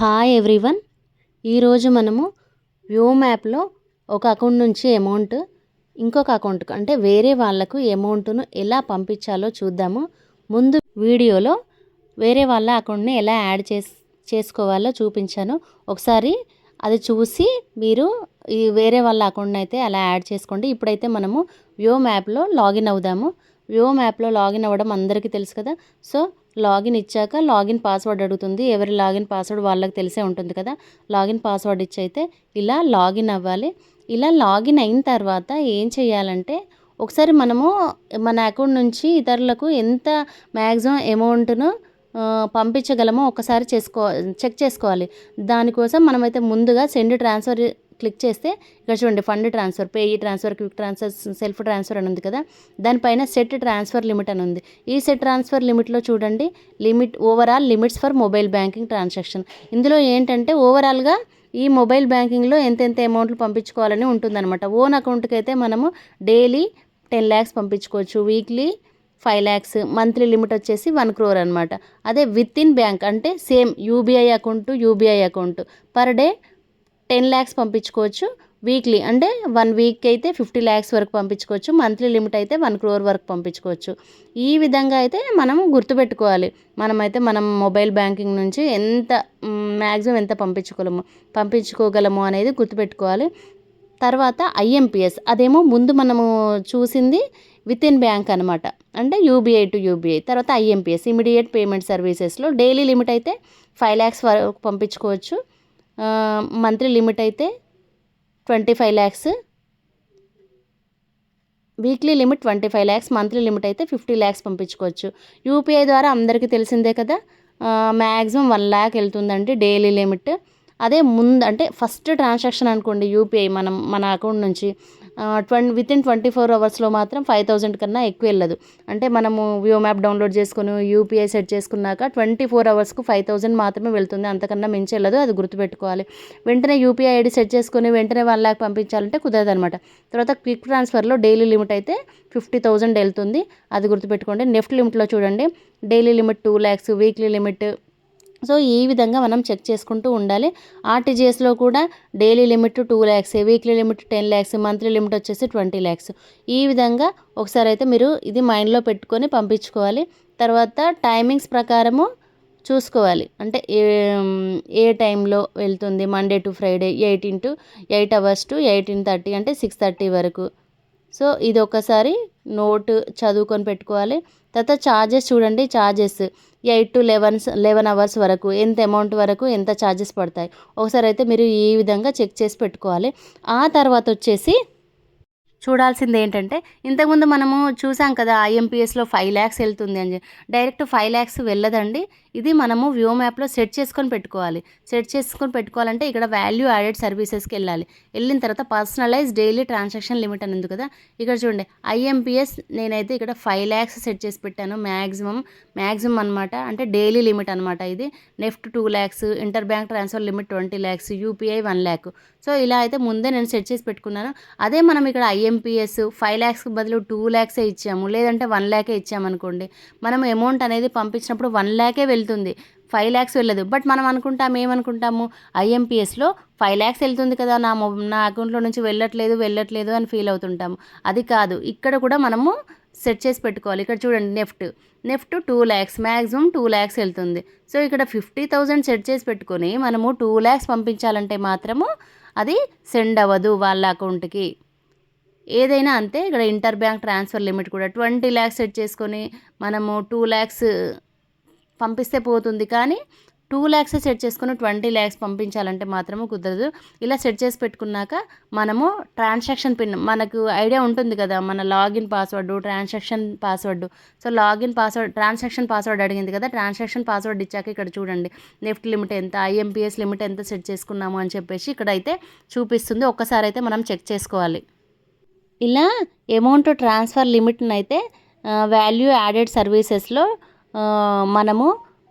Hi everyone ఈరోజు మనము view మ్యాప్లో ఒక అకౌంట్ నుంచి అమౌంట్ ఇంకొక అకౌంట్కి అంటే వేరే వాళ్ళకు అమౌంట్ను ఎలా పంపించాలో చూద్దాము. ముందు వీడియోలో వేరే వాళ్ళ అకౌంట్ని ఎలా యాడ్ చేస్ చేసుకోవాలో చూపించాను. ఒకసారి అది చూసి మీరు ఈ వేరే వాళ్ళ అకౌంట్ని అయితే అలా యాడ్ చేసుకోండి. ఇప్పుడైతే మనము వ్యూ మ్యాప్లో లాగిన్ అవుదాము. వ్యూ మ్యాప్లో లాగిన్ అవ్వడం అందరికీ తెలుసు కదా. సో లాగిన్ ఇచ్చాక లాగిన్ పాస్వర్డ్ అడుగుతుంది. ఎవరి లాగిన్ పాస్వర్డ్ వాళ్ళకి తెలిసే ఉంటుంది కదా. లాగిన్ పాస్వర్డ్ ఇచ్చి అయితే ఇలా లాగిన్ అవ్వాలి. ఇలా లాగిన్ అయిన తర్వాత ఏం చేయాలంటే ఒకసారి మనము మన అకౌంట్ నుంచి ఇతరులకు ఎంత మ్యాక్సిమం అమౌంట్ను పంపించగలమో ఒకసారి చేసుకో చెక్ చేసుకోవాలి. దానికోసం మనమైతే ముందుగా సెండ్ ట్రాన్స్ఫర్ క్లిక్ చేస్తే ఇక్కడ చూడండి fund transfer payee transfer quick transfer self transfer అని ఉంది కదా దానిపైన సెట్ ట్రాన్స్ఫర్ లిమిట్ అని ఉంది. ఈ సెట్ ట్రాన్స్ఫర్ లిమిట్లో చూడండి limit overall limits for mobile banking transaction. ఇందులో ఏంటంటే ఓవరాల్గా ఈ మొబైల్ బ్యాంకింగ్లో ఎంతెంత అమౌంట్లు పంపించుకోవాలని ఉంటుందన్నమాట. ఓన్ అకౌంట్కి అయితే మనము డైలీ టెన్ ల్యాక్స్ పంపించుకోవచ్చు. Weekly five lakhs monthly limit వచ్చేసి వన్ క్రోర్ అనమాట అదే విత్ ఇన్ బ్యాంక్ అంటే same UBI account UBI account. Per day ten lakhs పంపించుకోవచ్చు వీక్లీ. అంటే వన్ వీక్ అయితే ఫిఫ్టీ ల్యాక్స్ వరకు పంపించుకోవచ్చు. మంత్లీ లిమిట్ అయితే వన్ క్రోర్ వరకు పంపించుకోవచ్చు. ఈ విధంగా అయితే మనం గుర్తుపెట్టుకోవాలి. మనమైతే మనం మొబైల్ బ్యాంకింగ్ నుంచి ఎంత మ్యాక్సిమం ఎంత పంపించుకోలేము. పంపించుకోగలము అనేది గుర్తుపెట్టుకోవాలి. తర్వాత ఐఎంపిఎస్ అదేమో ముందు మనము చూసింది విత్ ఇన్ బ్యాంక్ అనమాట అంటే యూబీఐ టు యూబీఐ తర్వాత ఐఎంపిఎస్ ఇమీడియట్ పేమెంట్ సర్వీసెస్లో డైలీ లిమిట్ అయితే ఫైవ్ ల్యాక్స్ వరకు పంపించుకోవచ్చు. మంత్లీ లిమిట్ అయితే twenty five lakhs. Weekly limit twenty five lakhs monthly limit అయితే ఫిఫ్టీ ల్యాక్స్ పంపించుకోవచ్చు. యూపీఐ ద్వారా అందరికీ తెలిసిందే కదా? మ్యాక్సిమం వన్ ల్యాక్ వెళ్తుందండి డైలీ లిమిట్. అదే ముందు అంటే ఫస్ట్ ట్రాన్సాక్షన్ అనుకోండి యూపీఐ మనం మన అకౌంట్ నుంచి. ట్వం విత్ ఇన్ ట్వంటీ ఫోర్ అవర్స్లో మాత్రం ఫైవ్ థౌజండ్ కన్నా ఎక్కువ వెళ్ళదు అంటే మనము వ్యూ మ్యాప్ డౌన్లోడ్ చేసుకుని యూపీఐ సెట్ చేసుకున్నాక ట్వంటీ ఫోర్ అవర్స్కు ఫైవ్ థౌజండ్ మాత్రమే వెళ్తుంది. అంతకన్నా మించి వెళ్ళదు అది గుర్తుపెట్టుకోవాలి. వెంటనే యూపీఐ ఐడి సెట్ చేసుకుని వెంటనే వన్ ల్యాక్ పంపించాలంటే కుదరదు అనమాట తర్వాత క్విక్ ట్రాన్స్ఫర్లో డైలీ లిమిట్ అయితే ఫిఫ్టీ థౌజండ్ వెళ్తుంది. అది గుర్తుపెట్టుకోండి. నెఫ్ట్ లిమిట్లో చూడండి. Daily limit two lakhs weekly limit so ఈ విధంగా మనం చెక్ చేసుకుంటూ ఉండాలి. ఆర్టీజీఎస్లో కూడా daily limit two lakhs weekly limit ten lakhs monthly limit వచ్చేసి ట్వంటీ ల్యాక్స్. ఈ విధంగా ఒకసారి అయితే మీరు ఇది మైండ్లో పెట్టుకొని పంపించుకోవాలి. తర్వాత టైమింగ్స్ ప్రకారము చూసుకోవాలి. అంటే ఏ ఏ టైంలో వెళ్తుంది? Monday to Friday eighteen to eight hours to eighteen thirty అంటే సిక్స్ థర్టీ వరకు. సో ఇది ఒకసారి నోట్ చదువుకొని పెట్టుకోవాలి. తర్వాత ఛార్జెస్ చూడండి charges eight to eleven eleven hours వరకు ఎంత అమౌంట్ వరకు ఎంత ఛార్జెస్ పడతాయి. ఒకసారి అయితే మీరు ఈ విధంగా చెక్ చేసి పెట్టుకోవాలి. ఆ తర్వాత వచ్చేసి చూడాల్సింది ఏంటంటే ఇంతకుముందు మనము చూసాం కదా ఐఎంపీఎస్లో ఫైవ్ ల్యాక్స్ వెళ్తుంది అని డైరెక్ట్ ఫైవ్ ల్యాక్స్ వెళ్ళదండి. ఇది మనము వ్యూ మ్యాప్లో సెట్ చేసుకొని పెట్టుకోవాలి. సెట్ చేసుకొని పెట్టుకోవాలంటే ఇక్కడ వాల్యూ యాడెడ్ సర్వీసెస్కి వెళ్ళాలి. వెళ్ళిన తర్వాత పర్సనలైజ్ డైలీ ట్రాన్సాక్షన్ లిమిట్ అని ఉంది కదా. ఇక్కడ చూడండి ఐఎంపీఎస్ నేనైతే ఇక్కడ ఫైవ్ ల్యాక్స్ సెట్ చేసి పెట్టాను. మ్యాక్సిమం మ్యాక్సిమం అనమాట అంటే డైలీ లిమిట్ అనమాట ఇది. NEFT two lakhs inter bank transfer limit twenty lakhs UPI one lakh so ఇలా అయితే ముందే నేను సెట్ చేసి పెట్టుకున్నాను. అదే మనం ఇక్కడ ఐఎంపీఎస్ ఫైవ్ ల్యాక్స్కి బదులు టూ ల్యాక్సే ఇచ్చాము. లేదంటే వన్ ల్యాకే ఇచ్చామనుకోండి మనం అమౌంట్ అనేది పంపించినప్పుడు వన్ ల్యాకే వెళ్తుంది. ఫైవ్ ల్యాక్స్ వెళ్ళదు. బట్ మనం అనుకుంటాం ఏమనుకుంటాము? ఐఎంపీఎస్లో ఫైవ్ ల్యాక్స్ వెళ్తుంది కదా. నా నా అకౌంట్లో నుంచి వెళ్ళట్లేదు వెళ్ళట్లేదు అని ఫీల్ అవుతుంటాము. అది కాదు. ఇక్కడ కూడా మనము సెట్ చేసి పెట్టుకోవాలి. ఇక్కడ చూడండి NEFT. NEFT two lakhs maximum two lakhs వెళ్తుంది. సో ఇక్కడ ఫిఫ్టీ థౌజండ్ సెట్ చేసి పెట్టుకొని మనము టూ ల్యాక్స్ పంపించాలంటే మాత్రము అది సెండ్ అవ్వదు వాళ్ళ అకౌంట్కి ఏదైనా అంతే ఇక్కడ ఇంటర్ బ్యాంక్ ట్రాన్స్ఫర్ లిమిట్ కూడా ట్వంటీ ల్యాక్స్ సెట్ చేసుకొని మనము టూ ల్యాక్స్ పంపిస్తే పోతుంది. కానీ టూ ల్యాక్స్ సెట్ చేసుకుని ట్వంటీ ల్యాక్స్ పంపించాలంటే మాత్రము కుదరదు. ఇలా సెట్ చేసి పెట్టుకున్నాక మనము ట్రాన్సాక్షన్ పిన్ మనకు ఐడియా ఉంటుంది కదా మన login password transaction password. So login password transaction password అడిగింది కదా ట్రాన్సాక్షన్ పాస్వర్డ్ ఇచ్చాక ఇక్కడ చూడండి. నెఫ్ట్ లిమిట్ ఎంత ఐఎంపిఎస్ లిమిట్ ఎంత సెట్ చేసుకున్నాము అని చెప్పేసి ఇక్కడ అయితే చూపిస్తుంది. ఒక్కసారి అయితే మనం చెక్ చేసుకోవాలి. ఇలా అమౌంట్ ట్రాన్స్ఫర్ లిమిట్ని అయితే వాల్యూ యాడెడ్ సర్వీసెస్లో మనము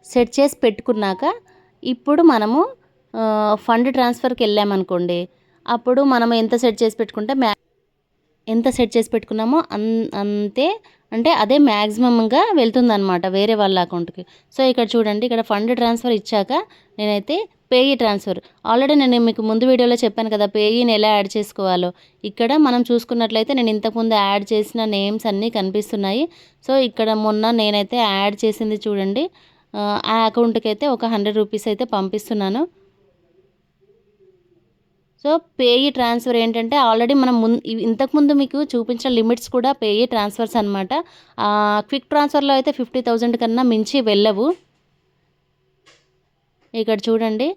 సెట్ చేసి పెట్టుకున్నాక ఇప్పుడు మనము ఫండ్ ట్రాన్స్ఫర్కి వెళ్ళామనుకోండి అప్పుడు మనం ఎంత సెట్ చేసి పెట్టుకుంటే మ్యా ఎంత సెట్ చేసి పెట్టుకున్నామో అన్ అంతే అంటే అదే మ్యాక్సిమంగా వెళ్తుందన్నమాట వేరే వాళ్ళ అకౌంట్కి సో ఇక్కడ చూడండి ఇక్కడ ఫండ్ ట్రాన్స్ఫర్ ఇచ్చాక నేనైతే పేయి ట్రాన్స్ఫర్. ఆల్రెడీ నేను మీకు ముందు వీడియోలో చెప్పాను కదా పేయిని ఎలా యాడ్ చేసుకోవాలో. ఇక్కడ మనం చూసుకున్నట్లయితే నేను ఇంతకుముందు యాడ్ చేసిన నేమ్స్ అన్నీ కనిపిస్తున్నాయి. సో ఇక్కడ మొన్న నేనైతే యాడ్ చేసింది చూడండి. ఆ అకౌంట్కి అయితే ఒక హండ్రెడ్ రూపీస్ అయితే పంపిస్తున్నాను. సో పేయి ట్రాన్స్ఫర్ ఏంటంటే ఆల్రెడీ మనం ముందు ఇంతకుముందు మీకు చూపించిన లిమిట్స్ కూడా పేయి ట్రాన్స్ఫర్స్ అనమాట క్విక్ ట్రాన్స్ఫర్లో అయితే ఫిఫ్టీ థౌజండ్ కన్నా మించి వెళ్ళవు. ఇక్కడ చూడండి.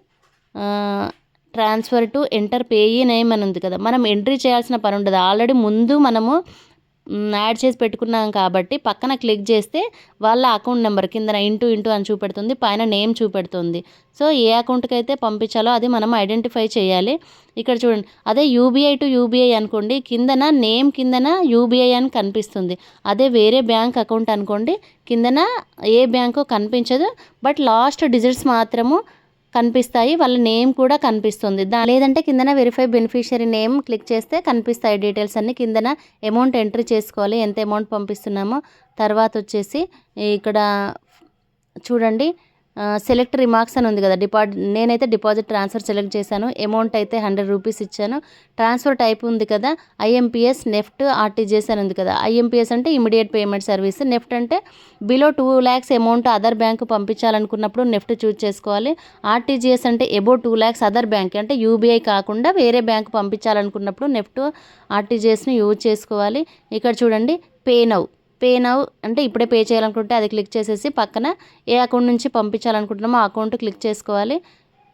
Transfer to enter payee name అని ఉంది కదా. మనం ఎంట్రీ చేయాల్సిన పని ఉండదు. ఆల్రెడీ ముందు మనము యాడ్ చేసి పెట్టుకున్నాం కాబట్టి పక్కన క్లిక్ చేస్తే వాళ్ళ అకౌంట్ నెంబర్ కింద ఇంటూ ఇంటూ అని చూపెడుతుంది పైన నేమ్ చూపెడుతుంది. సో ఏ అకౌంట్కి అయితే పంపించాలో అది మనం ఐడెంటిఫై చేయాలి. ఇక్కడ చూడండి అదే యూబీఐ టు యూబీఐ అనుకోండి కిందన నేమ్ కిందన యూబీఐ అని కనిపిస్తుంది. అదే వేరే బ్యాంక్ అకౌంట్ అనుకోండి కిందన ఏ బ్యాంకు కనిపించదు. బట్ లాస్ట్ డిజిట్స్ మాత్రము కనిపిస్తాయి వాళ్ళ నేమ్ కూడా కనిపిస్తుంది. దా లేదంటే కిందన వెరిఫై బెనిఫిషియరీ నేమ్ క్లిక్ చేస్తే కనిపిస్తాయి డీటెయిల్స్ అన్నీ. కిందన అమౌంట్ ఎంట్రీ చేసుకోవాలి ఎంత అమౌంట్ పంపిస్తున్నామో. తర్వాత వచ్చేసి ఇక్కడ చూడండి. సెలెక్ట్ రిమార్క్స్ అని ఉంది కదా డిపాజిట్ నేనైతే డిపాజిట్ ట్రాన్స్ఫర్ సెలెక్ట్ చేశాను అమౌంట్ అయితే హండ్రెడ్ రూపీస్ ఇచ్చాను. ట్రాన్స్ఫర్ టైప్ ఉంది కదా ఐఎంపీఎస్ నెఫ్ట్ ఆర్టీజీఎస్ అని ఉంది కదా ఐఎంపీఎస్ అంటే ఇమీడియట్ పేమెంట్ సర్వీస్ నెఫ్ట్ అంటే below two lakhs amount other bank పంపించాలనుకున్నప్పుడు NEFT choose చేసుకోవాలి. ఆర్టీజీఎస్ అంటే above two lakhs other bank అంటే యూబీఐ కాకుండా వేరే బ్యాంక్ పంపించాలనుకున్నప్పుడు నెఫ్ట్ ఆర్టీజీఎస్ని యూజ్ చేసుకోవాలి. ఇక్కడ చూడండి పే నౌ పే నౌ అంటే ఇప్పుడే పే చేయాలనుకుంటే అది క్లిక్ చేసేసి పక్కన ఏ అకౌంట్ నుంచి పంపించాలనుకుంటున్నామో ఆ అకౌంట్ క్లిక్ చేసుకోవాలి.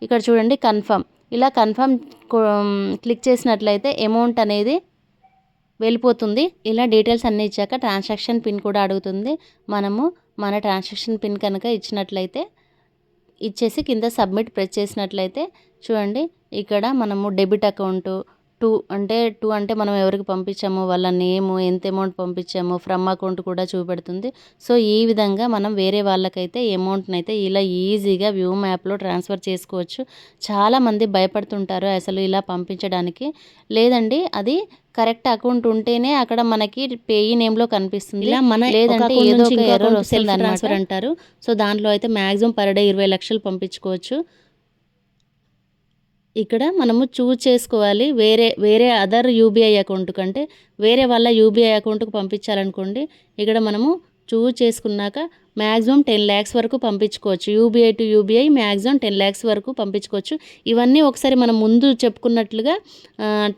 ఇక్కడ చూడండి కన్ఫర్మ్. ఇలా కన్ఫర్మ్ క్లిక్ చేసినట్లయితే అమౌంట్ అనేది వెళ్ళిపోతుంది. ఇలా డీటెయిల్స్ అన్నీ ఇచ్చాక ట్రాన్సాక్షన్ పిన్ కూడా అడుగుతుంది. మనము మన ట్రాన్సాక్షన్ పిన్ కనుక ఇచ్చినట్లయితే ఇచ్చేసి కింద సబ్మిట్ ప్రెస్ చేసినట్లయితే చూడండి ఇక్కడ మనము డెబిట్ అకౌంటు టూ అంటే టూ అంటే మనం ఎవరికి పంపించామో వాళ్ళ నేము ఎంత అమౌంట్ పంపించామో ఫ్రమ్ అకౌంట్ కూడా చూపెడుతుంది. సో ఈ విధంగా మనం వేరే వాళ్ళకైతే అమౌంట్ని అయితే ఇలా ఈజీగా వ్యూ మ్యాప్లో ట్రాన్స్ఫర్ చేసుకోవచ్చు. చాలామంది భయపడుతుంటారు అసలు ఇలా పంపించడానికి. లేదండి అది కరెక్ట్ అకౌంట్ ఉంటేనే అక్కడ మనకి పేయి నేమ్లో కనిపిస్తుంది. ఇలా మన లేదంటే ఏదో ఒక ఎర్రర్ వస్తుంది ట్రాన్స్ఫర్ అంటారు. సో దాంట్లో అయితే మ్యాక్సిమం పర్ డే ఇరవై లక్షలు పంపించుకోవచ్చు. ఇక్కడ మనము చూజ్ చేసుకోవాలి. వేరే వేరే అదర్ యూబీఐ అకౌంట్ కంటే వేరే వాళ్ళ యూబీఐ అకౌంట్కు పంపించాలనుకోండి ఇక్కడ మనము చూజ్ చేసుకున్నాక మ్యాక్సిమం టెన్ ల్యాక్స్ వరకు పంపించుకోవచ్చు. UBI to UBI maximum ten lakhs వరకు పంపించుకోవచ్చు. ఇవన్నీ ఒకసారి మనం ముందు చెప్పుకున్నట్లుగా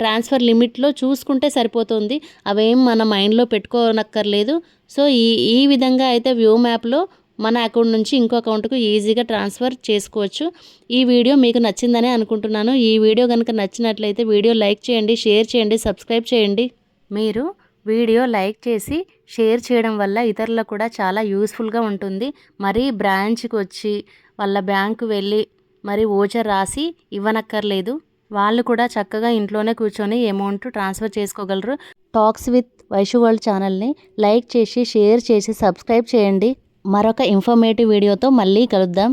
ట్రాన్స్ఫర్ లిమిట్లో చూసుకుంటే సరిపోతుంది. అవేం మన మైండ్లో పెట్టుకోనక్కర్లేదు. సో ఈ ఈ విధంగా అయితే వ్యూ మ్యాప్లో మన అకౌంట్ నుంచి ఇంకో అకౌంట్కు ఈజీగా ట్రాన్స్ఫర్ చేసుకోవచ్చు. ఈ వీడియో మీకు నచ్చిందని అనుకుంటున్నాను. ఈ వీడియో కనుక నచ్చినట్లయితే వీడియో లైక్ చేయండి షేర్ చేయండి సబ్స్క్రైబ్ చేయండి. మీరు వీడియో లైక్ చేసి షేర్ చేయడం వల్ల ఇతరులకు కూడా చాలా యూస్ఫుల్గా ఉంటుంది. మరీ బ్రాంచ్కి వచ్చి వాళ్ళ బ్యాంకు వెళ్ళి మరి ఓచర్ రాసి ఇవ్వనక్కర్లేదు. వాళ్ళు కూడా చక్కగా ఇంట్లోనే కూర్చొని అమౌంట్ ట్రాన్స్ఫర్ చేసుకోగలరు. టాక్స్ విత్ వైషు వరల్డ్ ఛానల్ని లైక్ చేసి షేర్ చేసి సబ్స్క్రైబ్ చేయండి. మరొక ఇన్ఫర్మేటివ్ వీడియోతో మళ్ళీ కలుద్దాం.